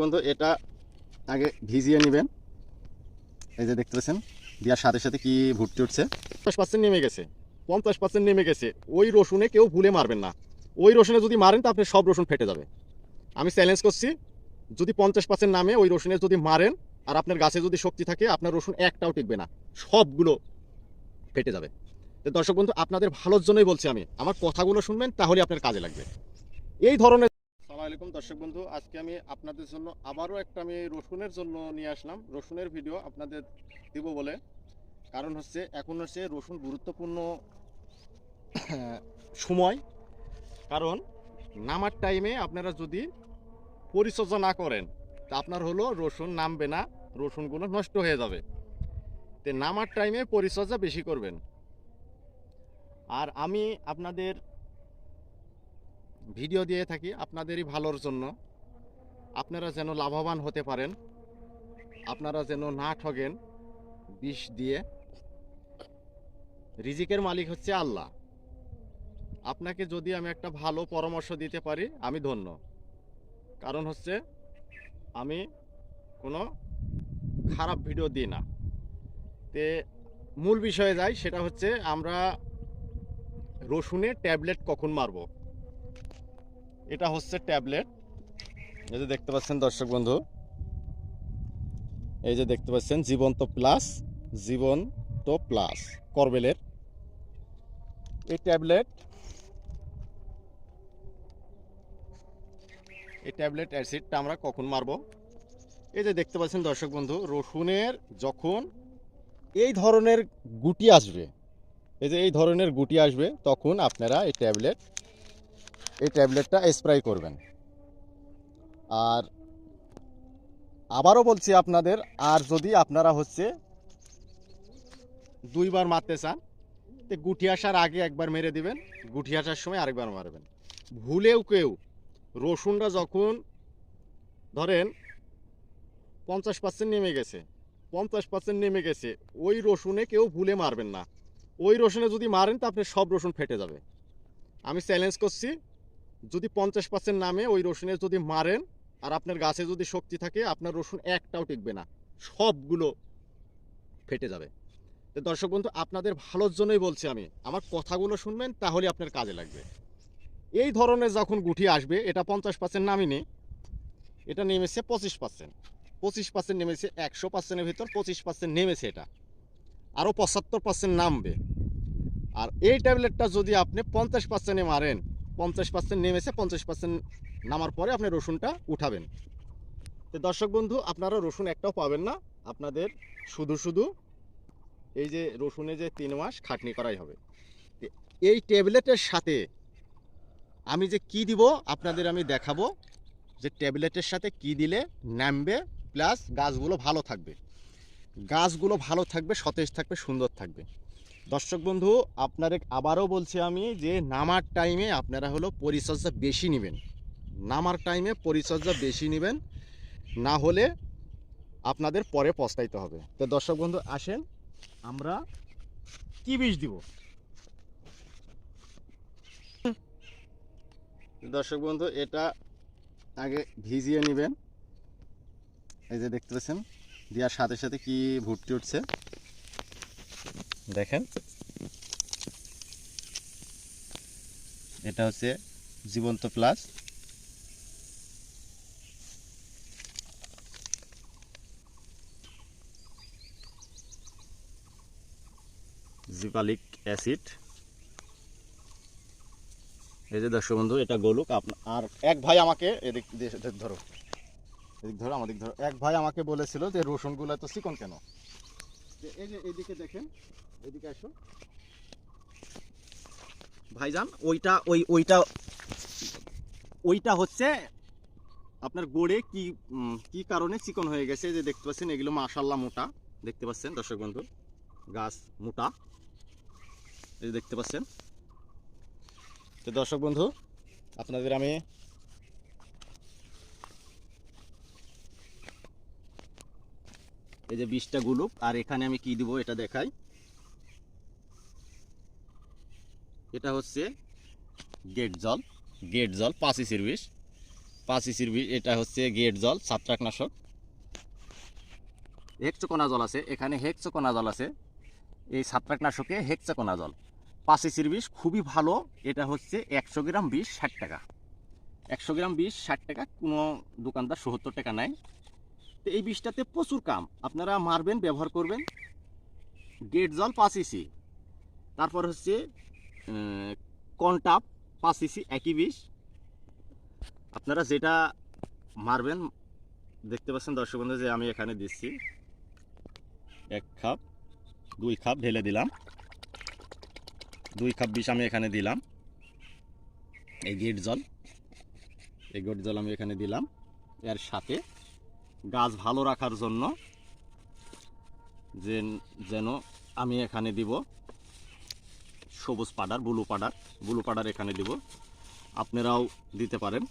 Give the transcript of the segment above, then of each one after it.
বন্ধু, এটা আগে ভিজিয়ে নেবেন। এই যে দেখতে পাচ্ছেন, দেওয়ার সাথে সাথে কি ভুট্টি উঠছে পঞ্চাশ পার্সেন্ট নেমে গেছে। পঞ্চাশ পার্সেন্ট নেমে গেছে। ওই রসুনে কেউ ভুলে মারবেন না। ওই রসুনে যদি মারেন তো আপনি সব রসুন ফেটে যাবে। আমি চ্যালেঞ্জ করছি, যদি পঞ্চাশ পার্সেন্ট নামে ওই রসুনে যদি মারেন, আর আপনার গাছে যদি শক্তি থাকে, আপনার রসুন একটাও টিকবে না। সবগুলো ফেটে যাবে। দর্শক বন্ধু, আপনাদের ভালোর জন্যই বলছি আমি, আমার কথাগুলো শুনবেন তাহলে আপনার কাজে লাগবে। এই ধরনের আলাইকুম দর্শক বন্ধু, আজকে আমি আপনাদের জন্য আবারও একটা আমি রসুনের জন্য নিয়ে আসলাম। রসুনের ভিডিও আপনাদের দিব বলে। কারণ হচ্ছে, এখন হচ্ছে রসুন গুরুত্বপূর্ণ সময়। কারণ নামার টাইমে আপনারা যদি পরিচর্যা না করেন, তা আপনার হলো রসুন নামবে না, রসুনগুলো নষ্ট হয়ে যাবে। তো নামার টাইমে পরিচর্যা বেশি করবেন। আর আমি আপনাদের ভিডিও দিয়ে থাকি আপনাদেরই ভালোর জন্য। আপনারা যেন লাভবান হতে পারেন, আপনারা যেন না ঠগেন বিষ দিয়ে। রিজিকের মালিক হচ্ছে আল্লাহ। আপনাকে যদি আমি একটা ভালো পরামর্শ দিতে পারি, আমি ধন্য। কারণ হচ্ছে, আমি কোনো খারাপ ভিডিও দিই না। তে মূল বিষয়ে যাই, সেটা হচ্ছে আমরা রসুনে ট্যাবলেট কখন মারবো? এটা হচ্ছে ট্যাবলেট। এই যে দেখতে পাচ্ছেন দর্শক বন্ধু, এই যে দেখতে পাচ্ছেন জীবন্ত প্লাস জীবন্ত প্লাস করবেলের। এই ট্যাবলেট এই ট্যাবলেট অ্যাসিডটা আমরা কখন মারবো? এই যে দেখতে পাচ্ছেন দর্শক বন্ধু, রসুনের যখন এই ধরনের গুটি আসবে, এই যে এই ধরনের গুটি আসবে, তখন আপনারা এই ট্যাবলেট এই ট্যাবলেটটা স্প্রে করবেন। আর আবারও বলছি আপনাদের, আর যদি আপনারা হচ্ছে দুইবার মারতে চান, তো গুটি আসার আগে একবার মেরে দিবেন, গুটি আসার সময় আরেকবার মারবেন। ভুলেও কেউ রসুনটা যখন ধরেন পঞ্চাশ পার্সেন্ট নেমে গেছে, পঞ্চাশ পার্সেন্ট নেমে গেছে, ওই রসুনে কেউ ভুলে মারবেন না। ওই রসুনে যদি মারেন, তো আপনি সব রসুন ফেটে যাবে। আমি চ্যালেঞ্জ করছি যদি পঞ্চাশ পার্সেন্ট নামে ওই রসুনে যদি মারেন আর আপনার গাছে যদি শক্তি থাকে, আপনার রসুন একটাও টিকবে না। সবগুলো ফেটে যাবে। তো দর্শক বন্ধু, আপনাদের ভালোর জন্যই বলছি আমি, আমার কথাগুলো শুনবেন, তাহলে আপনার কাজে লাগবে। এই ধরনের যখন গুটি আসবে, এটা পঞ্চাশ পার্সেন্ট নামিনি, এটা নেমেছে পঁচিশ পার্সেন্ট পঁচিশ পার্সেন্ট নেমেছে একশো পার্সেন্টের ভিতর, পঁচিশ পার্সেন্ট নেমেছে এটা। আরও পঁচাত্তর পার্সেন্ট নামবে। আর এই ট্যাবলেটটা যদি আপনি পঞ্চাশ পার্সেন্টে মারেন পঞ্চাশ পার্সেন্ট নেমেছে, পঞ্চাশ পার্সেন্ট নামার পরে আপনি রসুনটা উঠাবেন। তো দর্শক বন্ধু, আপনারা রসুন একটাও পাবেন না। আপনাদের শুধু শুধু এই যে রসুনে যে তিন মাস খাটনি করাই হবে। এই ট্যাবলেটের সাথে আমি যে কি দিব, আপনাদের আমি দেখাবো। যে ট্যাবলেটের সাথে কি দিলে নামবে, প্লাস গাছগুলো ভালো থাকবে। গাছগুলো ভালো থাকবে, সতেজ থাকবে, সুন্দর থাকবে। দর্শক বন্ধু, আপনারে আবারও বলছি আমি যে নামার টাইমে আপনারা হলো পরিচর্যা বেশি নেবেন। নামার টাইমে পরিচর্যা বেশি নেবেন, না হলে আপনাদের পরে পস্তাইতে হবে। তো দর্শক বন্ধু, আসেন, আমরা কি বিষ দিব? দর্শক বন্ধু, এটা আগে ভিজিয়ে নেবেন। এই যে দেখতে পাচ্ছেন, দেওয়ার সাথে সাথে কি ভুট্টি উঠছে। দেখেন। এটা হচ্ছে জীবন্ত প্লাস। জিপালিক অ্যাসিড। এই যে দর্শক বন্ধু, এটা গোলুক। আপনার আর এক ভাই আমাকে এদিক ধরো। এদিক ধরো, আমাদিক ধরো। এক ভাই আমাকে বলেছিল যে রসুনগুলো এত চিকন কেন? এই যে এইদিকে দেখেন এদিকে ভাইজান, ওইটা, ওই, ওইটা ওইটা হচ্ছে আপনার গোড়ে কি কি কারণে চিকন হয়ে গেছে যে দেখতে পাচ্ছেন, এগুলো মাশাল্লাহ মোটা। দেখতে পাচ্ছেন, দর্শক বন্ধু, গাছ মোটা। এই দেখতে পাচ্ছেন। তো দর্শক বন্ধু, আপনাদের আমি এই যে বিষটা গুলুক, আর এখানে আমি কি দিব এটা দেখাই। এটা হচ্ছে গেট জল। গেট জল, পাঁচ ইসির বিষ। পাঁচ ইসির বি- এটা হচ্ছে গেট জল, ছত্রাকনাশক। হেক্সোকোনা জল আছে। এখানে হেক্সোকোনা জল আছে। এই ছত্রাকনাশকে হেক্সোকোনা জল পাঁচ ইসির বিষ, খুবই ভালো। এটা হচ্ছে একশো গ্রাম বিষ, ষাট টাকা। একশো গ্রাম বিষ, ষাট টাকা। কোনো দোকানদার সত্তর টাকা নেয়। তো এই বিষটাতে প্রচুর কাম। আপনারা মারবেন, ব্যবহার করবেন। গেট জল, পাঁচ ইসি। তারপর হচ্ছে কনটাপ পাঁচ ইসি একই বিষ। আপনারা যেটা মারবেন, দেখতে পাচ্ছেন দর্শক বন্ধু যে আমি এখানে দিচ্ছি। এক খাপ দুই খাপ ঢেলে দিলাম। দুই খাপ বিষ আমি এখানে দিলাম। এই গেট জল। এই গেট জল আমি এখানে দিলাম। এর সাথে গাছ ভালো রাখার জন্য যে যেন আমি এখানে দিব। সবুজ পাডার, ব্লু পাডার। ব্লু পাডার এখানে দিব। আপনারাও দিতে পারেন।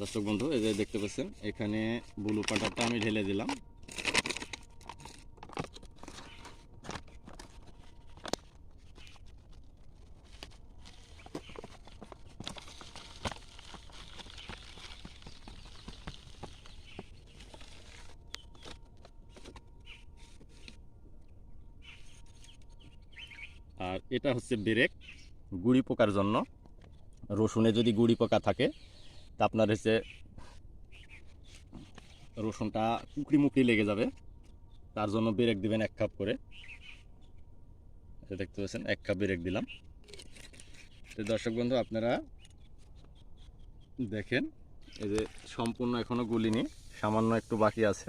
দর্শক বন্ধু, এই যে দেখতে পাচ্ছেন, এখানে ব্লু পাডারটা আমি ঢেলে দিলাম। আর এটা হচ্ছে ব্রেক গুড়ি পোকার জন্য। রসুনে যদি গুড়ি পোকা থাকে, তা আপনার হচ্ছে রসুনটা কুকড়ি মুকড়ি লেগে যাবে। তার জন্য ব্রেক দিবেন এক কাপ করে। দেখতে পাচ্ছেন, এক কাপ ব্রেক দিলাম। তো দর্শক বন্ধু, আপনারা দেখেন, এই যে সম্পূর্ণ এখনও গুলিনি, সামান্য একটু বাকি আছে।